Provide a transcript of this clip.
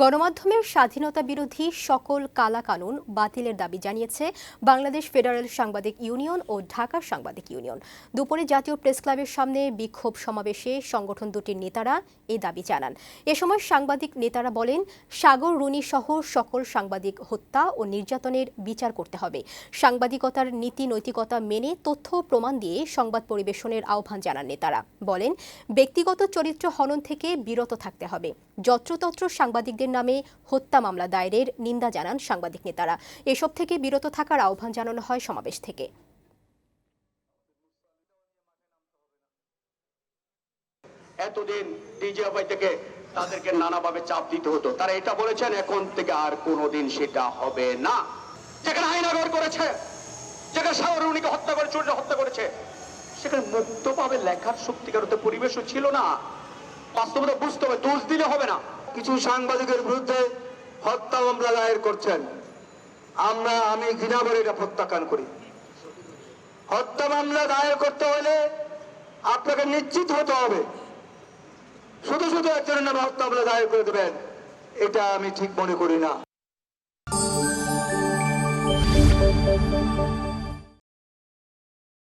গণমাধ্যমের স্বাধীনতা বিরোধী সকল কালাকানুন বাতিলের দাবি জানিয়েছে বাংলাদেশ ফেডারেল সাংবাদিক ইউনিয়ন ও ঢাকা সাংবাদিক ইউনিয়ন। দুপুরে জাতীয় প্রেস ক্লাবের সামনে বিক্ষোভ সমাবেশে সংগঠন দুটির নেতারা এই দাবি জানান। এ সময় সাংবাদিক নেতারা বলেন, সাগর, রুনি সহ সকল সাংবাদিক হত্যা ও নির্যাতনের বিচার করতে হবে। সাংবাদিকতার নীতি নৈতিকতা মেনে তথ্য প্রমাণ দিয়ে সংবাদ পরিবেশনের আহ্বান জানান নেতারা। বলেন, ব্যক্তিগত চরিত্র হনন থেকে বিরত থাকতে হবে। যত্রতত্র সাংবাদিকদের নামে হত্যা মামলা দায়েরের নিন্দা জানান সাংবাদিক নেতারা। এসব থেকে বিরত থাকার আহ্বান জানানো হয় সমাবেশ থেকে। এতদিন ডিজিএফআই থেকে তাদেরকে নানাভাবে চাপ দিতে হতো। তারা এটা বলেছেন, এখন থেকে আর কোনোদিন সেটা হবে না। যেখানে আইনাগর করেছে, যেখানে হত্যা করে হত্যা করেছে, সেখানে মুক্তভাবে লেখার পরিবেশও ছিল না। বাস্তবতা বুঝতে হবে, দোষ দিলে হবে না। কিছু সাংবাদিকের বিরুদ্ধে হত্যা মামলা দায়ের করছেন। আমরা, আমি ঘৃণা করে এটা প্রত্যাখ্যান করি। হত্যা মামলা দায়ের করতে হলে আপনাকে নিশ্চিত হতে হবে। শুধু শুধু একজনের নামে হত্যা মামলা দায়ের করে দেবেন, এটা আমি ঠিক মনে করি না।